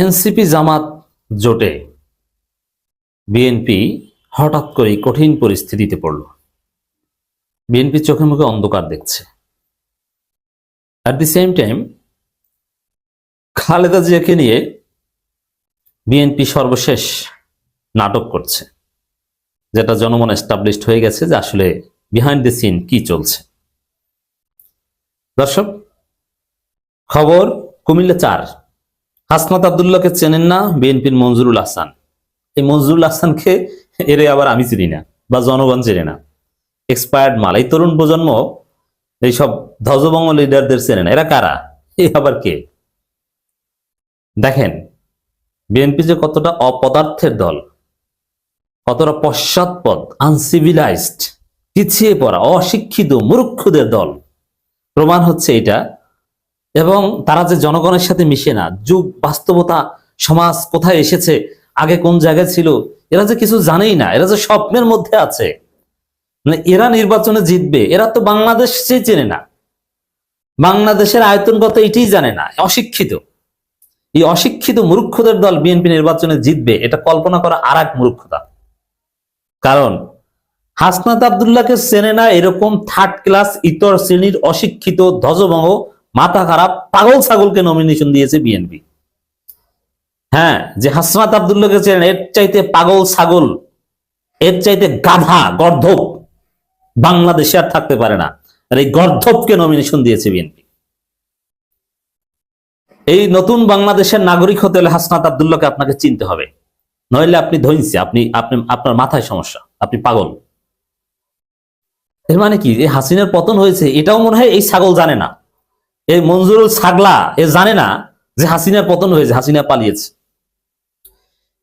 NCP জামাত জোটে BNP হঠাৎ করেই কঠিন পরিস্থিতিতে পড়ল। বিএনপি চোখে মুখে অন্ধকার দেখছে। At the same time Khaleda জিয়াকে নিয়ে বিএনপি সর্বশেষ নাটক করছে, যেটা জনমন এস্টাবলিশড হয়ে গেছে যে আসলে বিহাইন্ড দ্য সিন কি চলছে। দর্শক, খবর কুমিল্লা চার। হাসনাত আবদুল্লাহকে চেনেন না বিএনপির মঞ্জুরুল হাসান এই মঞ্জুরুল হাসানকে এরে আবার আমি চিনি না বা জনগণ চেনে না। এক্সপায়ার্ড মাল এই তরুণ প্রজন্ম এইসব ধ্বজবঙ্গ লিডারদের চেনে না। এরা কারা? এই আবার কে? দেখেন, বিএনপি যে কতটা অপদার্থের দল, কতটা পশ্চাৎপদ আনসিভিলাইজড পিছিয়ে পড়া, অশিক্ষিত, মূর্খদের দল। প্রমাণ হচ্ছে এটা এবং তারা যে জনগণের সাথে মিশে না, যুগ, বাস্তবতা, সমাজ কোথায় এসেছে, আগে কোন জায়গায় ছিল, এরা যে কিছু জানেই না, এরা যে স্বপ্নের মধ্যে আছে। মানে এরা নির্বাচনে জিতবে, এরা তো বাংলাদেশ চেনে না। বাংলাদেশের আয়তনগত এটাই জানে না, অশিক্ষিত। এই অশিক্ষিত মূর্খদের দল বিএনপি নির্বাচনে জিতবে, এটা কল্পনা করা আর এক মূর্খতা। কারণ, হাসনাত আবদুল্লাহকে চেনে না এরকম থার্ড ক্লাস ইতর শ্রেণির অশিক্ষিত ধ্বজভঙ্গ মাথা খারাপ, পাগল ছাগলকে নমিনেশন দিয়েছে বিএনপি হ্যাঁ যে হাসনাত আবদুল্লাহকে চেনেন, এর চাইতে পাগল ছাগল, এর চাইতে গাধা, গর্ধব বাংলাদেশে আর থাকতে পারে না। আর এই গর্ধবকে নমিনেশন দিয়েছে বিএনপি এই নতুন বাংলাদেশের নাগরিক হতে হলে হাসনাত আবদুল্লাহকে আপনাকে চিনতে হবে। নইলে আপনি ধৈর্য, আপনি আপনি, আপনার মাথায় সমস্যা, আপনি পাগল। এর মানে কি? এই হাসিনের পতন হয়েছে, এটাও মনে হয় এই ছাগল জানে না। এই মঞ্জুরুল ছাগলা, এ জানে না যে হাসিনার পতন হয়েছে, হাসিনা পালিয়েছে।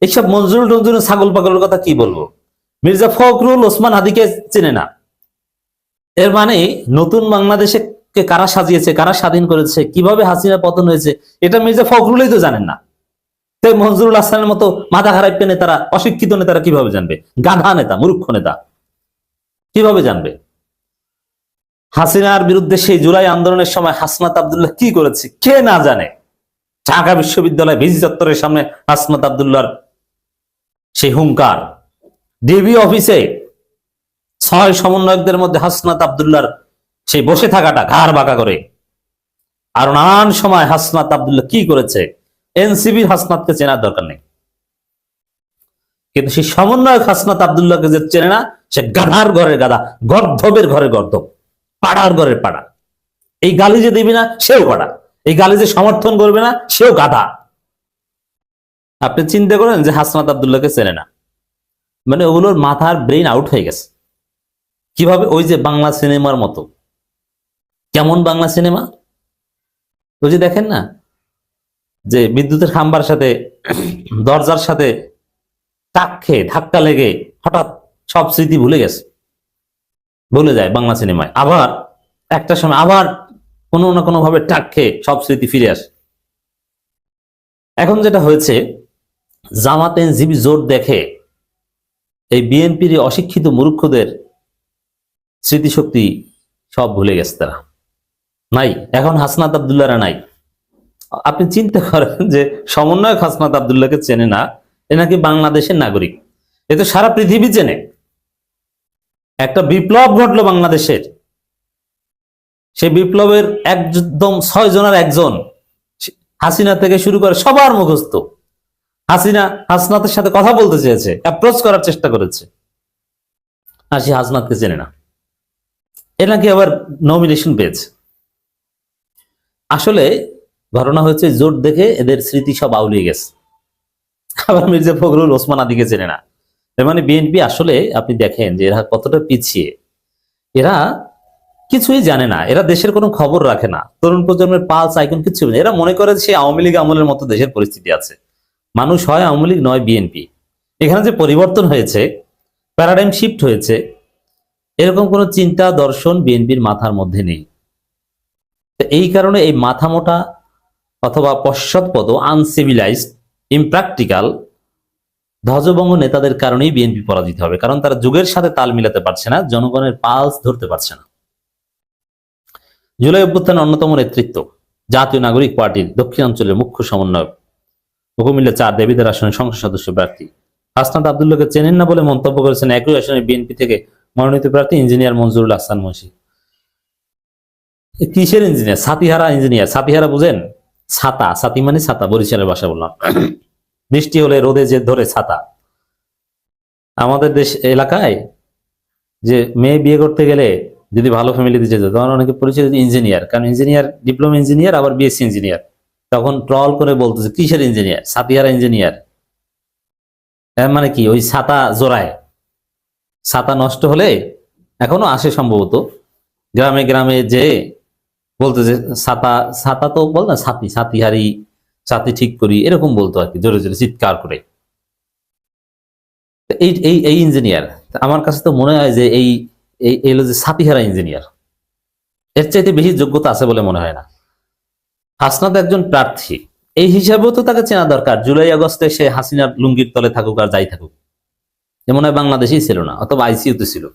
এইসব মঞ্জুরুল টঞ্জুরুল ছাগল পাগলের কথা কি বলব? মির্জা ফখরুল ওসমান হাদিকে চেনে না। এর মানে নতুন বাংলাদেশে কারা সাজিয়েছে, কারা স্বাধীন করেছে, কীভাবে হাসিনা পতন হয়েছে, এটা মির্জা ফখরুলই তো জানেন না। তাই মঞ্জুরুল হাসানের মতো মাথা খারাপ নেতারা, অশিক্ষিত নেতারা কীভাবে জানবে? গাধা নেতা, মূর্খ নেতা, কীভাবে জানবে? হাসিনার বিরুদ্ধে সেই জুলাই আন্দোলনের সময় হাসনাত আবদুল্লাহ কি করেছে? কে না জানে? ঢাকা বিশ্ববিদ্যালয় ভিজি চত্বরের সামনে হাসনাত আবদুল্লাহর সেই হুঙ্কার। ডিবি অফিসে ছয় সমন্বয়কদের মধ্যে হাসনাত আবদুল্লাহর সেই বসে থাকাটা ঘাড় বাঁকা করে। আর নানান সময় হাসনাত আবদুল্লাহ কি করেছে? এনসিবির হাসনাতকে চেনার দরকার নেই। কিন্তু সেই সমন্বয়ক হাসনাত আবদুল্লাহকে যে চেনে না, সে গাধার ঘরের গাধা, গর্ধবের ঘরে গর্ধব। পাড়ার ঘরের পাড়া। এই গালি যে দিবি না, সেও পাড়া। এই গালি যে সমর্থন করবে না, সেও গাধা। আপনি চিন্তা করেন যে হাসনাত আবদুল্লাহকে চেনে না। মানে ওগুলোর মাথার ব্রেন আউট হয়ে গেছে। কীভাবে ওই যে বাংলা সিনেমার মতো? কেমন বাংলা সিনেমা? ওই যে দেখেন না, যে বিদ্যুতের খাম্বার সাথে, দরজার সাথে টাক খেয়ে, ধাক্কা লেগে হঠাৎ সব স্মৃতি ভুলে গেছে। ভুলে যায় বাংলা সিনেমায়। আবার একটা সময় আবার কোনো না কোনো ভাবে টাক খেয়ে সব স্মৃতি ফিরে আসে। এখন যেটা হয়েছে, জামাত এনজিবি জোট দেখে এই বিএনপির অশিক্ষিত মূর্খদের স্মৃতিশক্তি সব ভুলে গেছে তারা। নাই, এখন হাসনাত আবদুল্লাহরা নাই। আপনি চিন্তা করেন যে সমন্বয়ক হাসনাত আবদুল্লাহকে চেনে না, এ নাকি বাংলাদেশের নাগরিক। এ তো সারা পৃথিবী চেনে। একটা বিপ্লব ঘটলো বাংলাদেশের। সেই বিপ্লবের একদম ছয় জনের একজন হাসিনা থেকে শুরু করে সবার মুখস্থ। হাসিনা হাসনাতের সাথে কথা বলতে চেয়েছে অ্যাপ্রোচ করার চেষ্টা করেছে। আর সে হাসনাতকে চেনে না। এ নাকি আবার নমিনেশন পেয়েছে। আসলে ঘটনা হয়েছে জোট দেখে এদের স্মৃতি সব আউলিয়ে গেছে। আবার মির্জা ফখরুল, ওসমান আদিকে চেনে না। মানে বিএনপি আসলে আপনি দেখেন যে এরা কতটা পিছিয়ে। এরা কিছুই জানে না, এরা দেশের কোনো খবর রাখে না। তরুণ প্রজন্মের পালস আইকন কিছু এরা মনে করে সে আওয়ামী লীগ আমলের মতো দেশের পরিস্থিতি আছে। মানুষ হয় আওয়ামী লীগ, নয় বিএনপি এখানে যে পরিবর্তন হয়েছে প্যারাডাইম শিফট হয়েছে, এরকম কোনো চিন্তা, দর্শন বিএনপির মাথার মধ্যে নেই। এই কারণে এই মাথা মোটা অথবা পশ্চাৎপদ আনসিভিলাইজড ইমপ্র্যাকটিক্যাল ধ্বজবঙ্গ নেতাদের কারণেই বিএনপি পরাজিত হবে, কারণ তারা যুগের সাথে তাল মিলাতে পারছে না, জনগণের পালস ধরতে পারছে না। জুলাই অভ্যুত্থানের অন্যতম নেতৃত্ব, জাতীয় নাগরিক পার্টির দক্ষিণাঞ্চলের মুখ্য সমন্বয়ক ও কুমিল্লা চার দেবীদের আসনে সংসদ সদস্য প্রার্থী। হাসনাত আবদুল্লাহকে চেনেন না বলে মন্তব্য করেছেন একই আসনে বিএনপি থেকে মনোনীত প্রার্থী ইঞ্জিনিয়ার মঞ্জুরুল হাসান মুন্সি কিসের ইঞ্জিনিয়ার? সাতিহারা ইঞ্জিনিয়ার। সাতিহারা বুঝেন? ছাতা ছাতি মানে ছাতা বরিশালের বাসা বললাম। বৃষ্টি হলে রোদে যে ধরে ছাতা। আমাদের দেশ এলাকায় যে মেয়ে বিয়ে করতে গেলে যদি ভালো ফ্যামিলিতে যেত, তখন অনেকে পরিচয় ইঞ্জিনিয়ার কারণ ইঞ্জিনিয়ার ডিপ্লোমা ইঞ্জিনিয়ার আবার বিএসসি ইঞ্জিনিয়ার তখন ট্রল করে বলতেছে, কিসের ইঞ্জিনিয়ার সাতিহারা ইঞ্জিনিয়ার মানে কি? ওই ছাতা জোড়ায়। ছাতা নষ্ট হলে এখনও আসে সম্ভবত। গ্রামে গ্রামে যে বলতো যে ছাতা ছাতা তো বল না, ছাতি ছাতি হারি ছাতি ঠিক করি, এরকম বলতো আর কি, জোরে জোরে চিৎকার করে। এই এই ইঞ্জিনিয়ার আমার কাছে তো মনে হয় যে এই এই হলো যে ছাতিহারা ইঞ্জিনিয়ার এর চাইতে বেশি যোগ্যতা আছে বলে মনে হয় না। হাসনাত একজন প্রার্থী। এই হিসাবেও তো তাকে চেনা দরকার। জুলাই আগস্টে সে হাসিনার লুঙ্গির তলে থাকুক আর যাই থাকুক। যেমন হয় বাংলাদেশেই ছিল না, অথবা আইসিইউতে ছিল।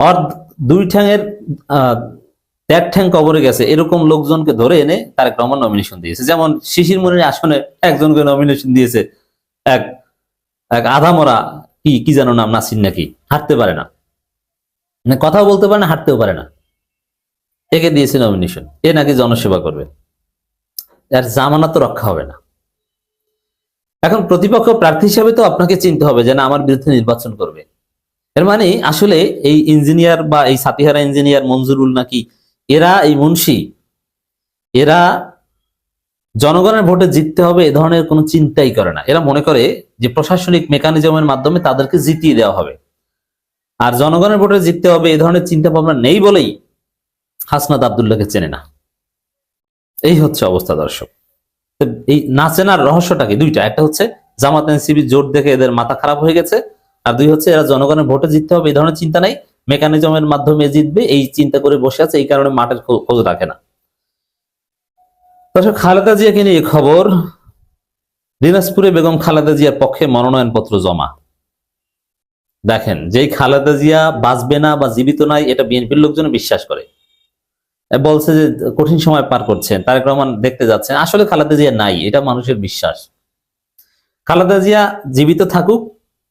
আর দুই ঠ্যাঙের এক ঠ্যাং কবরে গেছে, এরকম লোকজনকে ধরে এনে তারেক রহমান নমিনেশন দিয়েছে। যেমন শিশির মনির আসনে একজনকে নমিনেশন দিয়েছে, এক এক আধামরা কি কি যেন নাম, নাসির নাকি, হাঁটতে পারে না। মানে কথাও বলতে পারে না, হাঁটতেও পারে না। একে দিয়েছে নমিনেশন এ নাকি জনসেবা করবে। আর জামানত তো রক্ষা হবে না। এখন প্রতিপক্ষ প্রার্থী হিসাবে তো আপনাকে চিনতে হবে যে না, আমার বিরুদ্ধে নির্বাচন করবে। এর মানে আসলে এই ইঞ্জিনিয়ার বা এই সাতিহারা ইঞ্জিনিয়ার মঞ্জুরুল নাকি এরা এই মুন্সি। এরা জনগণের ভোটে জিততে হবে এ ধরনের কোনো চিন্তাই করে না। এরা মনে করে যে প্রশাসনিক মেকানিজমের মাধ্যমে তাদেরকে জিতিয়ে দেওয়া হবে। আর জনগণের ভোটে জিততে হবে এ ধরনের চিন্তা ভাবনা নেই বলেই হাসনাত আবদুল্লাহকে চেনে না। এই হচ্ছে অবস্থা দর্শক। এই না চেনার রহস্যটা কি? দুইটা। একটা হচ্ছে জামাত এনসিবি জোট দেখে এদের মাথা খারাপ হয়ে গেছে। আর দুই হচ্ছে এরা জনগণের ভোটে জিততে হবে এই ধরনের চিন্তা নাই। মেকানিজমের মাধ্যমে জিতবে, এই চিন্তা করে বসে আছে, এই কারণে মাঠের খোঁজ রাখে না। দর্শক, খালেদা জিয়াকে নিয়ে খবর। দিনাজপুরে বেগম খালেদা জিয়ার পক্ষে মনোনয়নপত্র জমা। দেখেন, যেই খালেদা জিয়া বাঁচবে না বা জীবিত নাই, এটা বিএনপির লোকজন বিশ্বাস করে। বলছে যে, কঠিন সময় পার করছেন, তারেক রহমান দেখতে যাচ্ছেন, আসলে খালেদা জিয়া নাই, এটা মানুষের বিশ্বাস। খালেদা জিয়া জীবিত থাকুক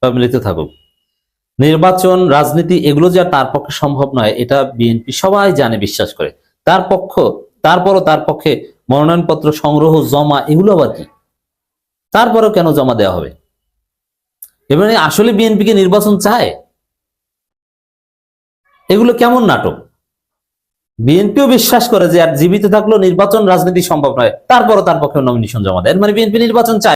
বা মৃত থাকুক। নির্বাচন, রাজনীতি, এগুলো যা তার পক্ষে সম্ভব নয়, এটা বিএনপি সবাই জানে, বিশ্বাস করে। তার পক্ষ, তারপরও তার পক্ষে মনোনয়নপত্র সংগ্রহ, জমা, এগুলো আবার কি? তারপরও কেন জমা দেওয়া হবে? এবারে আসলে বিএনপিকে নির্বাচন চায়? এগুলো কেমন নাটক? বিএনপিও বিশ্বাস করে যে আর জীবিত থাকলেও নির্বাচন, রাজনীতি সম্ভব নয়, তারপরও তার পক্ষে নমিনেশন জমা দেয়। মানে বিএনপি নির্বাচন চায়।